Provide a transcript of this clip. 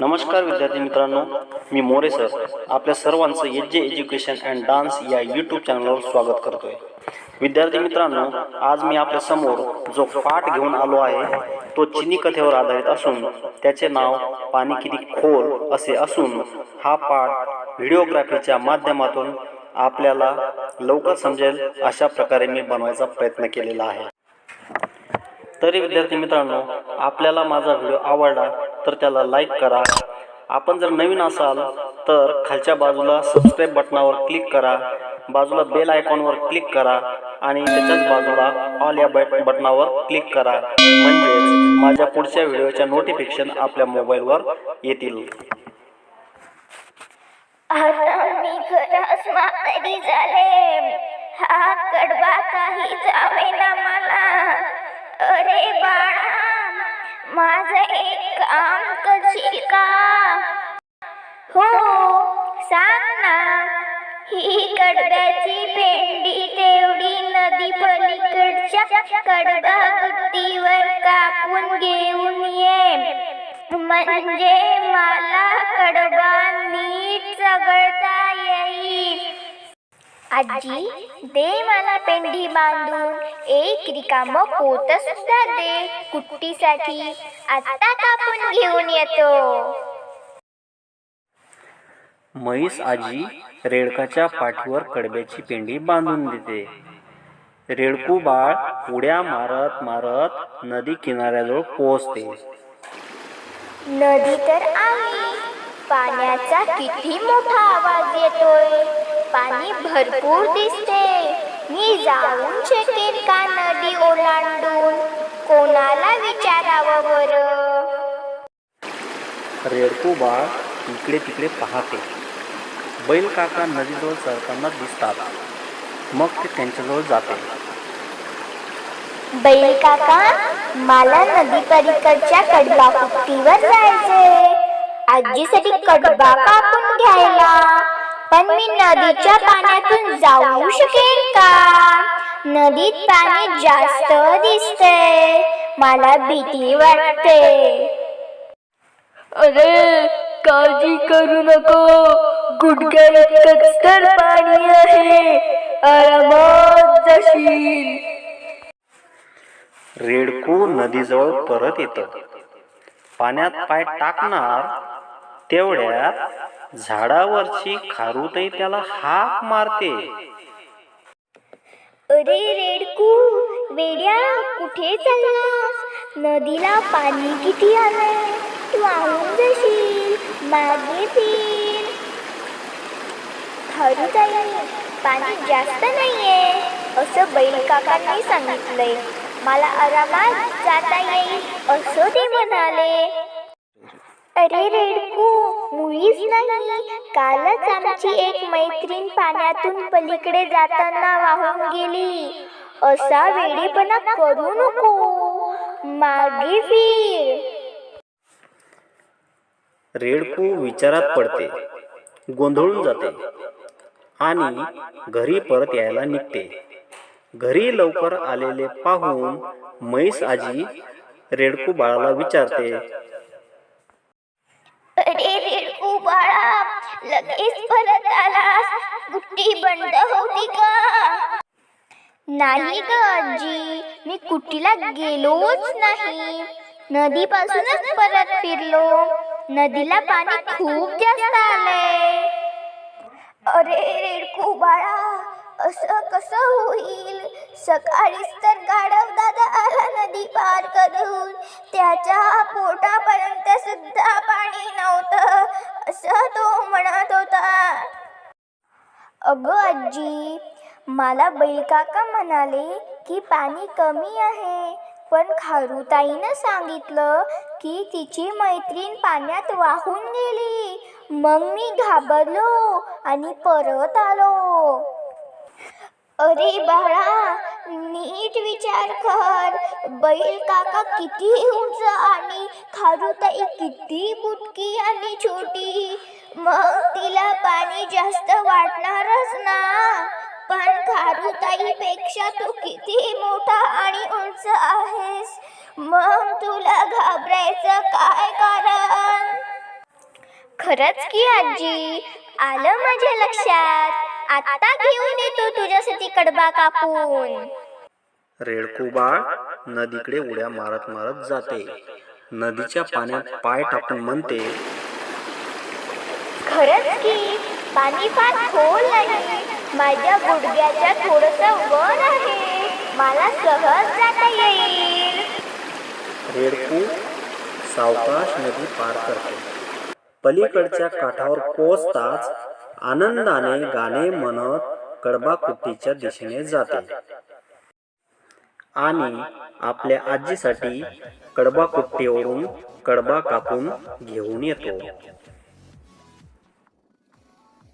नमस्कार विद्यार्थी मित्रांनो मी मोरे सर. आपल्या सर्वांचं H J education and dance या यूट्यूब चॅनलवर स्वागत करतोय. विद्यार्थी मित्रांनो आज मी आपल्यासमोर जो पाठ घेऊन आलो आहे तो चिनी कथेवर आधारित असून त्याचे नाव पाणी किती खोल असे असून हा पाठ व्हिडिओग्राफीच्या माध्यमातून आपल्याला लवकर समजेल अशा प्रकारे मी बनवायचा प्रयत्न केलेला आहे. तरी विद्यार्थी मित्रांनो आपल्याला माझा व्हिडिओ आवडला तर त्याला लाईक करा. आपण जर नवीन असाल तर खालच्या बाजूला सबस्क्राईब बटनावर क्लिक करा. बाजूला बेल आयकॉनवर क्लिक करा. आणि त्याच्याच बाजूला ऑल या बट बटनावर क्लिक करा. म्हणजेच माझ्या पुढच्या व्हिडिओच्या नोटिफिकेशन आपल्या मोबाईलवर येतील. आता मी खरंच म्हातारी झाले हा कडवा काही जावेना मला. अरे बाळा माझं एक काम करशील का हो सांग ना ही कडब्याची पेंडी तेवढी नदी पलीकडच्या कडबा गुट्टीवर कापून घेऊन ये. म्हणजे मला कडबा नीट चगळता आजी दे मला पेंडी बांधून एक रिकाम पोत सुद्धा दे कुट्टीसाठी. आता कापून घेऊन येतो. म्हैस आजी रेडकाच्या पाठीवर कडब्याची पेंडी बांधून देते. रेडकू बाळ उड्या मारत मारत नदी किनाऱ्याजवळ पोहोचते. नदी तर आहे. पाण्याचा किती मोठा आवाज येतोय. पाणी भरपूर दिसते. मी जाऊन शकेन का नदी ओलांडून? कोणाला विचारावं बरं? रेडकू बाळ इकडे तिकडे पाहते. बैल काका नदीजवळ चरताना दिसतात. मग ते त्यांच्याजवळ जाते बैल काका मला नदी पलीकडच्या कडबा कुट्टीवर जायचंय. आजीसाठी कडबा कापून घ्यायला. पण मी नदीच्या पाण्यातून जाऊ शकेन का? नदीत पाणी जास्त दिसतंय मला भीती वाटते. अरे काळजी करू नको. गुडघ्या तर पाणी आहे. आरामात जाशील. रेडकू नदीजवळ परत येतं. पाण्यात पाय टाकणार तेवढ्यात झाडावरची खारुताई त्याला हाक मारते. अरे रेडकू वेड्या कुठे चाललास? नदीला पाणी किती आलंय? तू वाहून जाशील मागे फिर खरुताई पाणी जास्त नाहीये. असं बैल काकांनी सांगितलंय. मला आरामात जाता येईल असं ते म्हणाले. अरे रेडकू मुळीच नाही. कालच आमची एक मैत्रीण पाण्यातून पलीकडे जाताना वाहून गेली. असा वेडेपणा करू नको. मागे फिर. रेडकू विचारात पडते. गोंधळून जाते. आणि घरी परत यायला निघते. घरी लवकर आलेले पाहून म्हैस आजी रेडकू बाळाला विचारते अरे रेडकू बाळा लगेच परत आलास? गुट्टी बंद होती का? नाही ग आजी मी कुट्टीला गेलोच नाही. नदीपासूनच परत फिरलो. नदीला पाणी खूप जास्त आलंय. अरे रेडकू बाळा असं कसं होईल? सकाळीच तर गाडं आला नदी पार करून. त्याच्या पोटापर्यंत सुद्धा पाणी नव्हतं असं तो म्हणत होता. अगं आजी मला बैलकाका म्हणाले की पाणी कमी आहे पण खारुताईनं सांगितलं की तिची मैत्रीण पाण्यात वाहून गेली. मग मी घाबरलो आणि परत आलो. अरे बाळा नीट विचार कर. बैल काका किती उंच आणि खारुताई किती बुटकी आणि छोटी. मग तिला पाणी जास्त वाटणारच ना. पण खारुताईपेक्षा तू किती मोठा आणि उंच आहेस. मग तुला घाबरायचं काय कारण? खरंच की आजी आलं माझ्या लक्षात. आता घेऊन येतो तुझ्यासाठी कडबा कापून. रेडकू बाळ नदीकडे उड्या मारत मारत जाते. नदीच्या पाण्यात पाय टाकून म्हणते खरंच की पाणी फार खोल नाही. माझ्या गुडघ्याच्या थोडस वर आहे. मला सहज जाता येईल. रेडकू सावकाश नदी पार करते. पलीकडच्या काठावर पोचताच आनंदाने गाणे म्हणत कडबाकुट्टीच्या दिशेने जाते. आणि आपल्या आजीसाठी कडबाकुट्टीवरून कडबा कापून घेऊन येतो.